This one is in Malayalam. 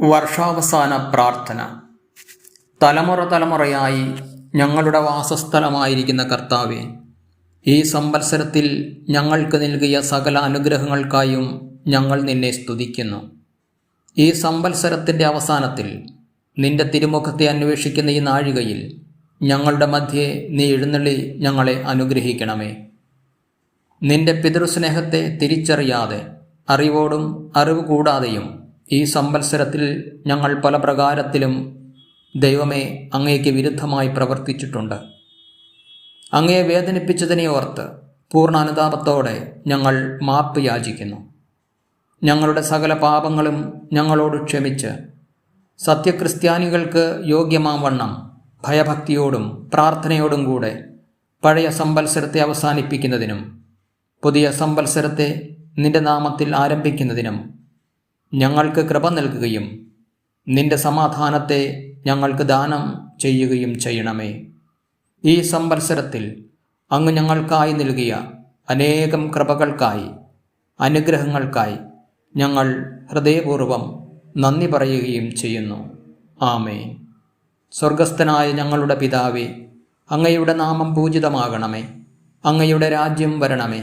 വർഷാവസാന പ്രാർത്ഥന. തലമുറ തലമുറയായി ഞങ്ങളുടെ വാസസ്ഥലമായിരിക്കുന്ന കർത്താവെ ഈ സംവത്സരത്തിൽ ഞങ്ങൾക്ക് നൽകിയ സകല അനുഗ്രഹങ്ങൾക്കായും ഞങ്ങൾ നിന്നെ സ്തുതിക്കുന്നു. ഈ സംവത്സരത്തിന്റെ അവസാനത്തിൽ നിന്റെ തിരുമുഖത്തെ അന്വേഷിക്കുന്ന ഈ നാഴികയിൽ ഞങ്ങളുടെ മധ്യേ നീ എഴുന്നള്ളി ഞങ്ങളെ അനുഗ്രഹിക്കണമേ. നിന്റെ പിതൃസ്നേഹത്തെ തിരിച്ചറിയാതെ അറിവോടും അറിവ് കൂടാതെയും ഈ സംവത്സരത്തിൽ ഞങ്ങൾ പല പ്രകാരത്തിലും ദൈവമേ അങ്ങേക്ക് വിരുദ്ധമായി പ്രവർത്തിച്ചിട്ടുണ്ട്. അങ്ങയെ വേദനിപ്പിച്ചതിനെ ഓർത്ത് പൂർണ അനുതാപത്തോടെ ഞങ്ങൾ മാപ്പ് യാചിക്കുന്നു. ഞങ്ങളുടെ സകല പാപങ്ങളും ഞങ്ങളോട് ക്ഷമിച്ച് സത്യക്രിസ്ത്യാനികൾക്ക് യോഗ്യമാവണ്ണം ഭയഭക്തിയോടും പ്രാർത്ഥനയോടും കൂടെ പഴയ സമ്പത്സരത്തെ അവസാനിപ്പിക്കുന്നതിനും പുതിയ സംവത്സരത്തെ നിന്റെ നാമത്തിൽ ആരംഭിക്കുന്നതിനും ഞങ്ങൾക്ക് കൃപ നൽകുകയും നിന്റെ സമാധാനത്തെ ഞങ്ങൾക്ക് ദാനം ചെയ്യുകയും ചെയ്യണമേ. ഈ സംവത്സരത്തിൽ അങ്ങ് ഞങ്ങൾക്കായി നൽകിയ അനേകം കൃപകൾക്കായി അനുഗ്രഹങ്ങൾക്കായി ഞങ്ങൾ ഹൃദയപൂർവം നന്ദി പറയുകയും ചെയ്യുന്നു. ആമേ സ്വർഗസ്ഥനായ ഞങ്ങളുടെ പിതാവേ അങ്ങയുടെ നാമം പൂജിതമാകണമേ. അങ്ങയുടെ രാജ്യം വരണമേ.